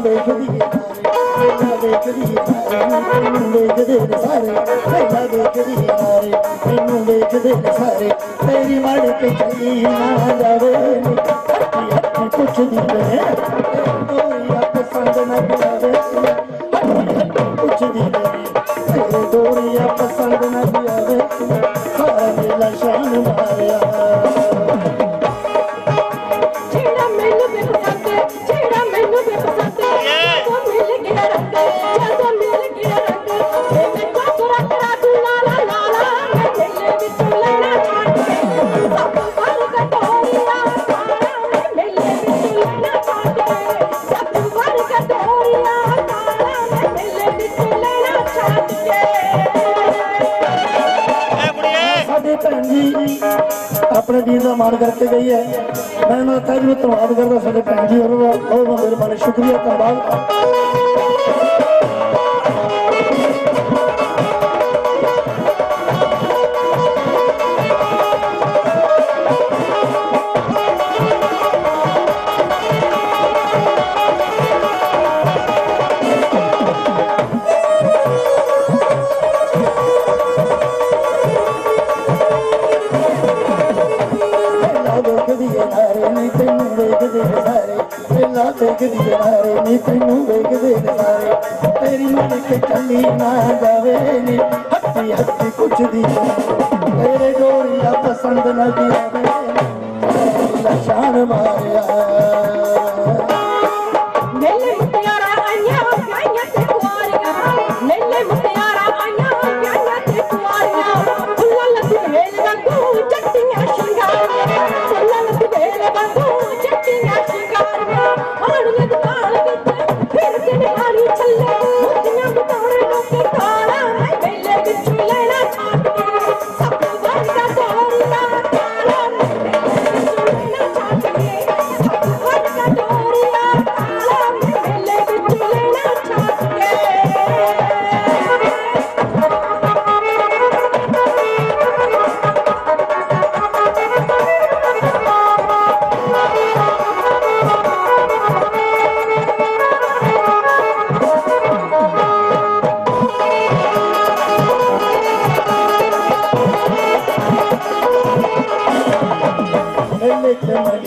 ਪਹਿਲਾਂ ਵੇਖਦੀ ਏ ਨਾਰੇ ਪਹਿਲਾਂ ਨੇ ਸਾਰੇ ਪਹਿਲਾਂ ਵੇਖਦੀ ਨਾਰੇ ਤੈਨੂੰ ਵੇਖਦੇ ਨੇ ਸਾਰੇ ਤੇਰੀ ਮੜ ਕੇ ਚੱਲੀ ਨਾ ਜਾਵੇ ਨੀ ਹੱਥੀ ਹੱਥੀ ਪੁੱਛਦੀ ਵੇ ਦੋਰੀਆ ਪਸੰਦ ਨਾ ਪਿਆਵੇ ਹੱਥੀ ਹੱਥੀ ਪੁੱਛਦੀ ਵੇ ਤੇਰੇ ਦੋਰੀਆ ਪਸੰਦ ਨਾ ਸਾਡੇ ਭੈਣ ਜੀ ਆਪਣੇ ਵੀਰ ਦਾ ਮਾਣ ਕਰਕੇ ਗਈ ਹੈ। ਮੈਂ ਉਹਨਾਂ ਦਾ ਤਹਿ ਧੰਨਵਾਦ ਕਰਦਾ, ਸਾਡੇ ਭੈਣ ਜੀ ਉਹਨਾਂ ਦਾ ਬਹੁਤ ਬਹੁਤ ਮਿਹਰਬਾਨੀ, ਸ਼ੁਕਰੀਆ, ਧੰਨਵਾਦ। ਵੇਖਦੀ ਏ ਨਾਰੇ ਨੀ ਤੈਨੂੰ ਵੇਖਦੇ ਨੇ ਸਾਰੇ ਤੇਰੀ ਮਨ ਕੇ ਚੱਲੀ ਨਾ ਜਾਵੇ ਨੀ, ਹੱਥੀ ਹੱਥੀ ਪੁੱਛਦੀ ਤੇਰੇ ਡੋਰੀਆ ਪਸੰਦ ਨਾ ਆਵੇ ਲਸ਼ਾਨ ਮਾਰਿਆ।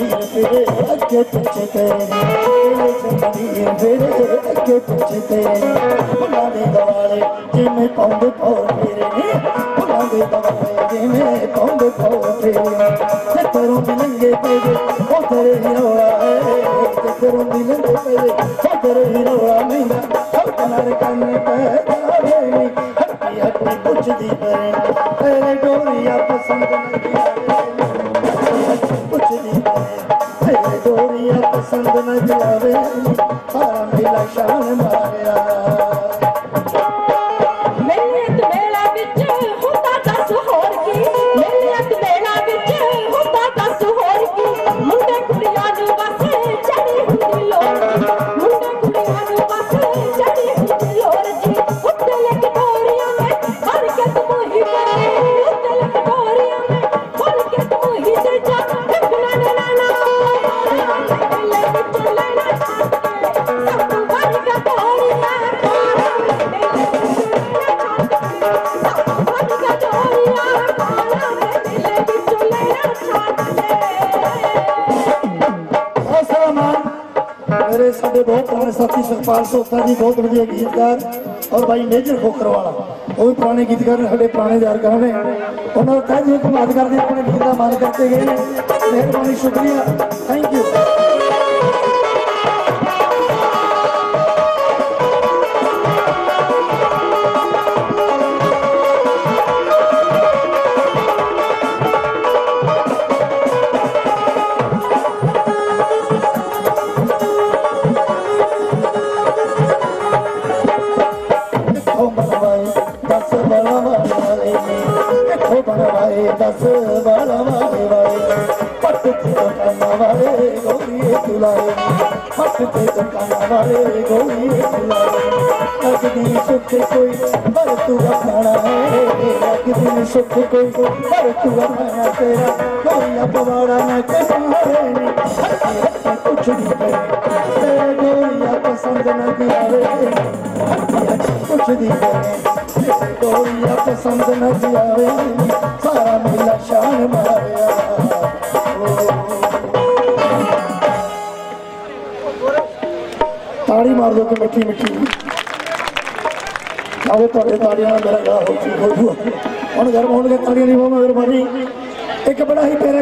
ਚ ਅੱਗੇ ਪਿੱਛੇ ਤੇਰੇ ਮੇਲੇ ਚ ਅੱਗੇ ਪਿੱਛੇ ਤੇਰੇ ਫੁੱਲਾਂ ਦੇ ਦਵਾਲੇ ਜਿਵੇਂ ਪੌਂਦੇ ਪੌ ਫੇਰੇ ਨੇ ਫੁੱਲਾਂ ਦੇ ਦਵਾਲੇ ਜਿਵੇਂ ਪੌਂਦੇ ਪੌ ਫੇਰੇ ਤੇ ਤਰੋਂ ਦੀ ਲੰਗੇ ਪਏ ਉਹ ਤੇਰੇ ਹੀ ਰੋਲਾ ਹੈ ਤੇ ਦੀ ਲੰਗੇ ਪਏ ਉਹ ਤੇਰੇ ਹੀ ਰੋਲਾ ਮਹਿੰਗਾ ਸਭ ਕਨਾਰੇ ਕੰਨ ਪੈ ਜਾਵੇ ਨੀ ਹੱਟੀ ਹੱਟੀ ਪੁੱਛਦੀ ਪਰੇ ਤੇਰੇ ਡੋਰੀਆ ਪਸੰਦ ਨਹੀਂ ਆਵੇ ਪਸੰਦ ਨਾ ਜਾਵੇ ਸਾਰਾ ਮੇਲਾ ਸ਼ਾਨ ਮੇਰੇ ਸਾਡੇ ਬਹੁਤ ਪੁਰਾਣੇ ਸਾਥੀ ਸੁਖਪਾਲ ਸੋਤਾ ਜੀ, ਬਹੁਤ ਵਧੀਆ ਗੀਤਕਾਰ ਔਰ ਭਾਈ ਮੇਜਰ ਖੋਕਰ ਵਾਲਾ ਉਹ ਵੀ ਪੁਰਾਣੇ ਗੀਤਕਾਰ ਨੇ, ਸਾਡੇ ਪੁਰਾਣੇ ਯਾਰਕਾਰ ਨੇ। ਉਹਨਾਂ ਦਾ ਤਹਿ ਦਿਲੋਂ ਧੰਨਵਾਦ ਕਰਦੇ, ਆਪਣੇ ਵੀਰ ਦਾ ਮਾਨ ਕਰਕੇ ਗਏ ਨੇ। ਮਿਹਰਬਾਨੀ, ਸ਼ੁਕਰੀਆ। ਥੈਂਕ ਯੂ ਵਾਲੇ ਗੋਰੀਏ ਤੁਲਾਏ ਪੱਟ ਤੇ ਦੁਕਾਨਾਂ ਵਾਲੇ ਗੋਰੀਏ ਤੁਲਾਏ ਲੱਗਦੀ ਸੁੱਤੇ ਕੋਈ ਪਰ ਤੂੰ ਖਾਣਾ ਹੈ। ਲੱਗਦੀ ਸੁੱਖ ਕੋਈ ਪਰ ਤੂੰ ਆ ਮੈਂ ਤੇਰਾ। ਕੋਈ ਆਪਵਾੜਾ ਨਾ ਕਮਾਰੇ ਨੀ। ਕੁਛ ਨਹੀਂ ਪਈ। ਤੇਰੇ ਗੋਰੀਆ ਪਸੰਦ ਨਾ ਆਵੇ। ਕੁਛ ਦੀ ਗੋਰੀਆ ਪਸੰਦ ਨਾ ਆਵੇ। ਸਾਰਾ ਮੇਲਾ ਸ਼ਾਨ ਮਾਰਿਆ। ਤਾੜੀ ਮਾਰ ਦੋ ਕਿ ਮਿੱਠੀ ਮਿੱਠੀ। ਆਵੇ ਤੁਹਾਡੇ ਤਾੜੀਆਂ ਨਾਲ ਮੇਰਾ ਗਾ ਹੋ ਚੁੱਕਾ ਹੁਣ ਗਰਮ ਹੋਣਗੇ, ਤਾੜੀਆਂ ਨਹੀਂ ਬਹੁਤ ਮਿਹਰਬਾਨੀ ਇੱਕ ਬੜਾ ਹੀ ਪਿਆਰਾ